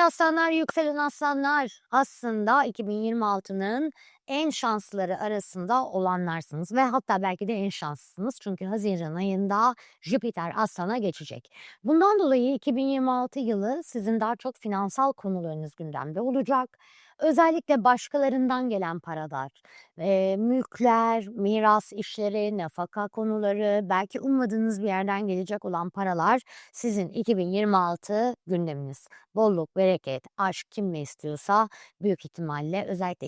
Sevgili aslanlar, yükselen aslanlar aslında 2026'nın en şanslıları arasında olanlarsınız ve hatta belki de en şanslısınız çünkü Haziran ayında Jüpiter aslana geçecek. Bundan dolayı 2026 yılı sizin daha çok finansal konularınız gündemde olacak. Özellikle başkalarından gelen paralar, eee, mülkler, miras işleri, nafaka konuları, belki ummadığınız bir yerden gelecek olan paralar sizin 2026 gündeminiz. Bolluk, bereket, aşk kim ne istiyorsa büyük ihtimalle özellikle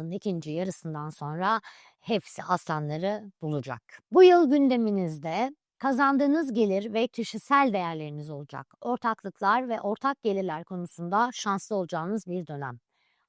2026'nın ikinci yarısından sonra hepsi aslanları bulacak. Bu yıl gündeminizde kazandığınız gelir ve kişisel değerleriniz olacak. Ortaklıklar ve ortak gelirler konusunda şanslı olacağınız bir dönem.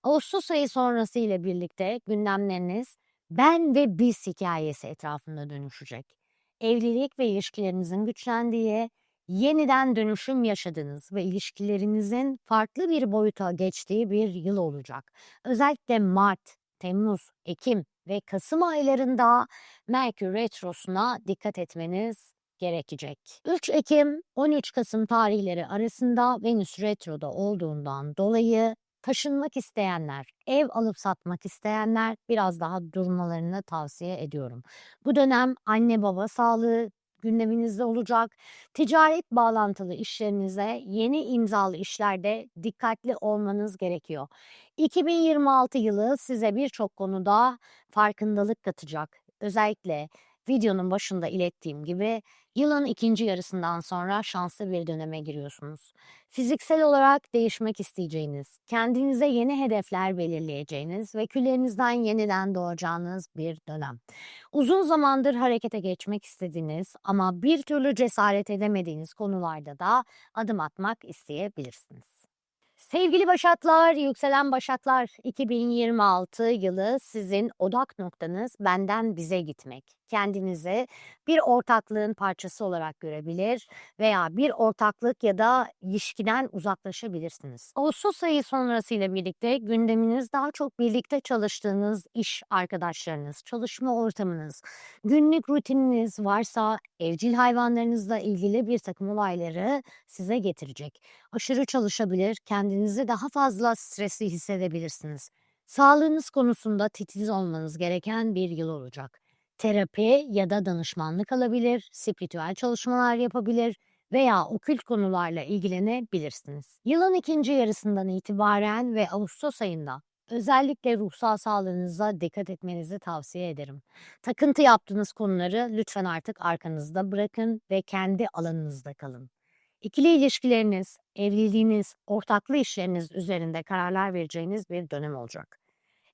Ağustos ayı sonrası ile birlikte gündemleriniz ben ve biz hikayesi etrafında dönüşecek. Evlilik ve ilişkilerinizin güçlendiği, yeniden dönüşüm yaşadığınız ve ilişkilerinizin farklı bir boyuta geçtiği bir yıl olacak. Özellikle Mart, Temmuz, Ekim ve Kasım aylarında Merkür Retrosu'na dikkat etmeniz gerekecek. 3 Ekim 13 Kasım tarihleri arasında Venüs Retro'da olduğundan dolayı taşınmak isteyenler, ev alıp satmak isteyenler biraz daha durmalarını tavsiye ediyorum. Bu dönem anne baba sağlığı gündeminizde olacak. Ticaret bağlantılı işlerinize yeni imzalı işlerde dikkatli olmanız gerekiyor. 2026 yılı size birçok konuda farkındalık katacak. Özellikle videonun başında ilettiğim gibi yılın ikinci yarısından sonra şanslı bir döneme giriyorsunuz. Fiziksel olarak değişmek isteyeceğiniz, kendinize yeni hedefler belirleyeceğiniz ve küllerinizden yeniden doğacağınız bir dönem. Uzun zamandır harekete geçmek istediğiniz ama bir türlü cesaret edemediğiniz konularda da adım atmak isteyebilirsiniz. Sevgili Başaklar, yükselen Başaklar 2026 yılı sizin odak noktanız benden bize gitmek. Kendinizi bir ortaklığın parçası olarak görebilir veya bir ortaklık ya da ilişkiden uzaklaşabilirsiniz. Ağustos ayı sonrasıyla birlikte gündeminiz daha çok birlikte çalıştığınız iş arkadaşlarınız, çalışma ortamınız, günlük rutininiz varsa evcil hayvanlarınızla ilgili bir takım olayları size getirecek. Aşırı çalışabilir, kendinizi daha fazla stresli hissedebilirsiniz. Sağlığınız konusunda titiz olmanız gereken bir yıl olacak terapi ya da danışmanlık alabilir, spiritüel çalışmalar yapabilir veya okült konularla ilgilenebilirsiniz. Yılın ikinci yarısından itibaren ve Ağustos ayında özellikle ruhsal sağlığınıza dikkat etmenizi tavsiye ederim. Takıntı yaptığınız konuları lütfen artık arkanızda bırakın ve kendi alanınızda kalın. İkili ilişkileriniz, evliliğiniz, ortaklı işleriniz üzerinde kararlar vereceğiniz bir dönem olacak.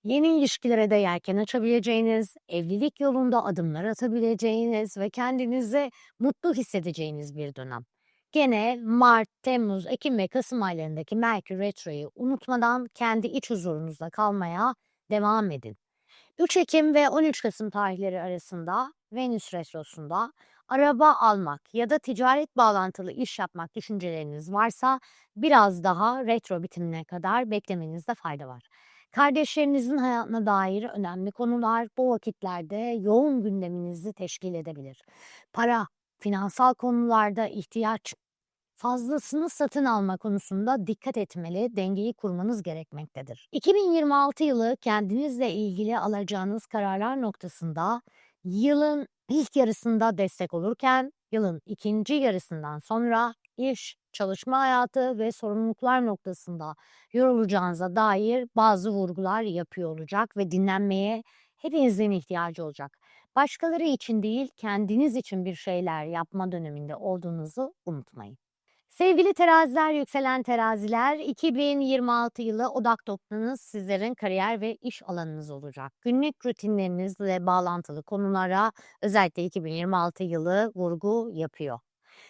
Yeni ilişkilere de yelken açabileceğiniz, evlilik yolunda adımlar atabileceğiniz ve kendinizi mutlu hissedeceğiniz bir dönem. Gene Mart, Temmuz, Ekim ve Kasım aylarındaki Merkür Retro'yu unutmadan kendi iç huzurunuzda kalmaya devam edin. 3 Ekim ve 13 Kasım tarihleri arasında Venüs Retrosu'nda araba almak ya da ticaret bağlantılı iş yapmak düşünceleriniz varsa biraz daha retro bitimine kadar beklemenizde fayda var. Kardeşlerinizin hayatına dair önemli konular bu vakitlerde yoğun gündeminizi teşkil edebilir. Para, finansal konularda ihtiyaç, fazlasını satın alma konusunda dikkat etmeli, dengeyi kurmanız gerekmektedir. 2026 yılı kendinizle ilgili alacağınız kararlar noktasında yılın ilk yarısında destek olurken yılın ikinci yarısından sonra iş, çalışma hayatı ve sorumluluklar noktasında yorulacağınıza dair bazı vurgular yapıyor olacak ve dinlenmeye hepinizin ihtiyacı olacak. Başkaları için değil, kendiniz için bir şeyler yapma döneminde olduğunuzu unutmayın. Sevgili teraziler, yükselen teraziler, 2026 yılı odak noktanız sizlerin kariyer ve iş alanınız olacak. Günlük rutinlerinizle bağlantılı konulara özellikle 2026 yılı vurgu yapıyor.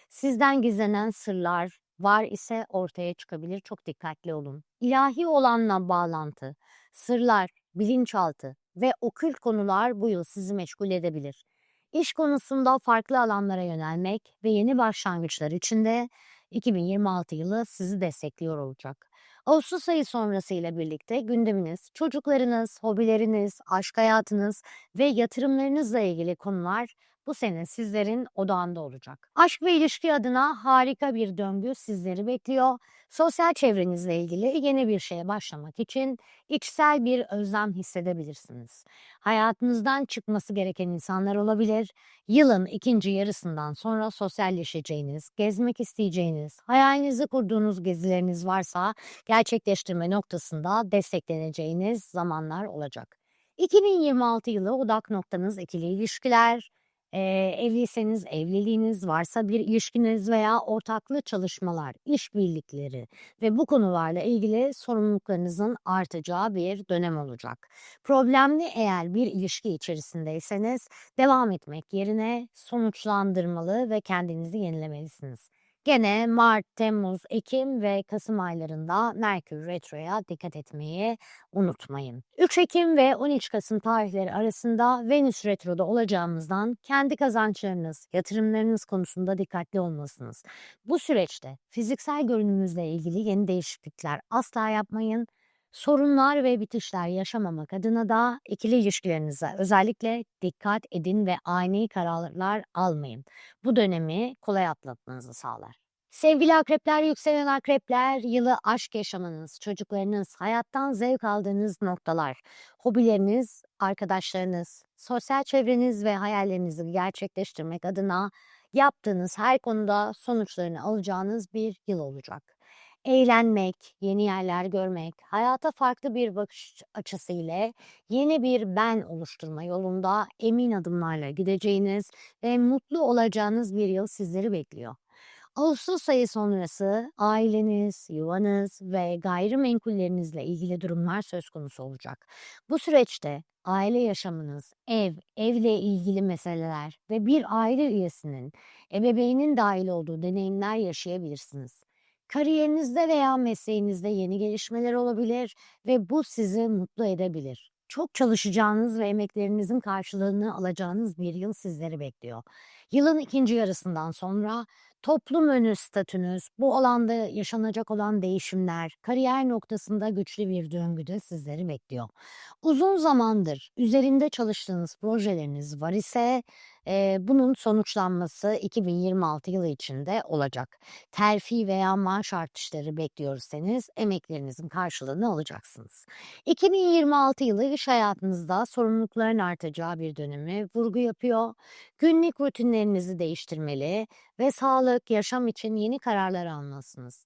Sizden gizlenen sırlar var ise ortaya çıkabilir. Çok dikkatli olun. İlahi olanla bağlantı, sırlar, bilinçaltı ve okült konular bu yıl sizi meşgul edebilir. İş konusunda farklı alanlara yönelmek ve yeni başlangıçlar içinde 2026 yılı sizi destekliyor olacak. Ağustos ayı sonrasıyla birlikte gündeminiz, çocuklarınız, hobileriniz, aşk hayatınız ve yatırımlarınızla ilgili konular bu sene sizlerin odağında olacak. Aşk ve ilişki adına harika bir döngü sizleri bekliyor. Sosyal çevrenizle ilgili yeni bir şeye başlamak için içsel bir özlem hissedebilirsiniz. Hayatınızdan çıkması gereken insanlar olabilir. Yılın ikinci yarısından sonra sosyalleşeceğiniz, gezmek isteyeceğiniz, hayalinizi kurduğunuz gezileriniz varsa gerçekleştirme noktasında destekleneceğiniz zamanlar olacak. 2026 yılı odak noktanız ikili ilişkiler, eee, evliyseniz evliliğiniz, varsa bir ilişkiniz veya ortaklı çalışmalar, işbirlikleri ve bu konularla ilgili sorumluluklarınızın artacağı bir dönem olacak. Problemli eğer bir ilişki içerisindeyseniz devam etmek yerine sonuçlandırmalı ve kendinizi yenilemelisiniz. Gene Mart, Temmuz, Ekim ve Kasım aylarında Merkür Retro'ya dikkat etmeyi unutmayın. 3 Ekim ve 13 Kasım tarihleri arasında Venüs Retro'da olacağımızdan kendi kazançlarınız, yatırımlarınız konusunda dikkatli olmalısınız. Bu süreçte fiziksel görünümünüzle ilgili yeni değişiklikler asla yapmayın. Sorunlar ve bitişler yaşamamak adına da ikili ilişkilerinize özellikle dikkat edin ve ani kararlar almayın. Bu dönemi kolay atlatmanızı sağlar. Sevgili akrepler, yükselen akrepler, yılı aşk yaşamanız, çocuklarınız, hayattan zevk aldığınız noktalar, hobileriniz, arkadaşlarınız, sosyal çevreniz ve hayallerinizi gerçekleştirmek adına yaptığınız her konuda sonuçlarını alacağınız bir yıl olacak. Eğlenmek, yeni yerler görmek, hayata farklı bir bakış açısı ile yeni bir ben oluşturma yolunda emin adımlarla gideceğiniz ve mutlu olacağınız bir yıl sizleri bekliyor. Ağustos ayı sonrası aileniz, yuvanız ve gayrimenkullerinizle ilgili durumlar söz konusu olacak. Bu süreçte aile yaşamınız, ev, evle ilgili meseleler ve bir aile üyesinin, ebeveynin dahil olduğu deneyimler yaşayabilirsiniz. Kariyerinizde veya mesleğinizde yeni gelişmeler olabilir ve bu sizi mutlu edebilir. Çok çalışacağınız ve emeklerinizin karşılığını alacağınız bir yıl sizleri bekliyor. Yılın ikinci yarısından sonra toplum önü statünüz, bu alanda yaşanacak olan değişimler, kariyer noktasında güçlü bir döngüde sizleri bekliyor. Uzun zamandır üzerinde çalıştığınız projeleriniz var ise e, bunun sonuçlanması 2026 yılı içinde olacak. Terfi veya maaş artışları bekliyorsanız emeklerinizin karşılığını alacaksınız. 2026 yılı iş hayatınızda sorumlulukların artacağı bir dönemi vurgu yapıyor. Günlük rutinlerinizi değiştirmeli ve sağlık, yaşam için yeni kararlar almalısınız.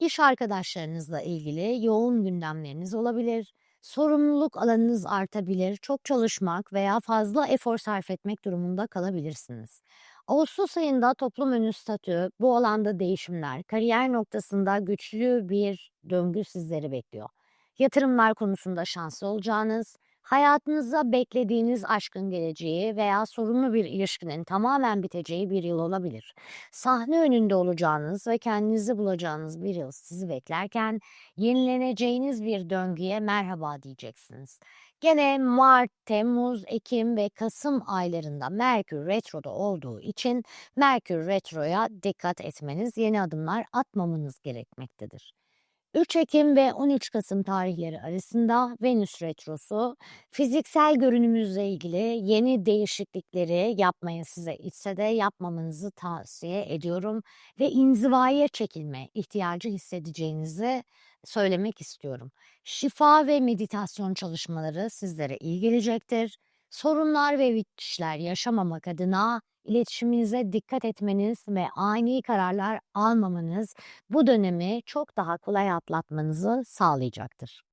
İş arkadaşlarınızla ilgili yoğun gündemleriniz olabilir. Sorumluluk alanınız artabilir, çok çalışmak veya fazla efor sarf etmek durumunda kalabilirsiniz. Ağustos ayında toplum önü statü, bu alanda değişimler, kariyer noktasında güçlü bir döngü sizleri bekliyor. Yatırımlar konusunda şanslı olacağınız, hayatınıza beklediğiniz aşkın geleceği veya sorunlu bir ilişkinin tamamen biteceği bir yıl olabilir. Sahne önünde olacağınız ve kendinizi bulacağınız bir yıl sizi beklerken yenileneceğiniz bir döngüye merhaba diyeceksiniz. Gene Mart, Temmuz, Ekim ve Kasım aylarında Merkür Retro'da olduğu için Merkür Retro'ya dikkat etmeniz, yeni adımlar atmamanız gerekmektedir. 3 Ekim ve 13 Kasım tarihleri arasında Venüs Retrosu fiziksel görünümünüzle ilgili yeni değişiklikleri yapmaya size itse de yapmamanızı tavsiye ediyorum ve inzivaya çekilme ihtiyacı hissedeceğinizi söylemek istiyorum. Şifa ve meditasyon çalışmaları sizlere iyi gelecektir. Sorunlar ve bitişler yaşamamak adına iletişiminize dikkat etmeniz ve ani kararlar almamanız bu dönemi çok daha kolay atlatmanızı sağlayacaktır.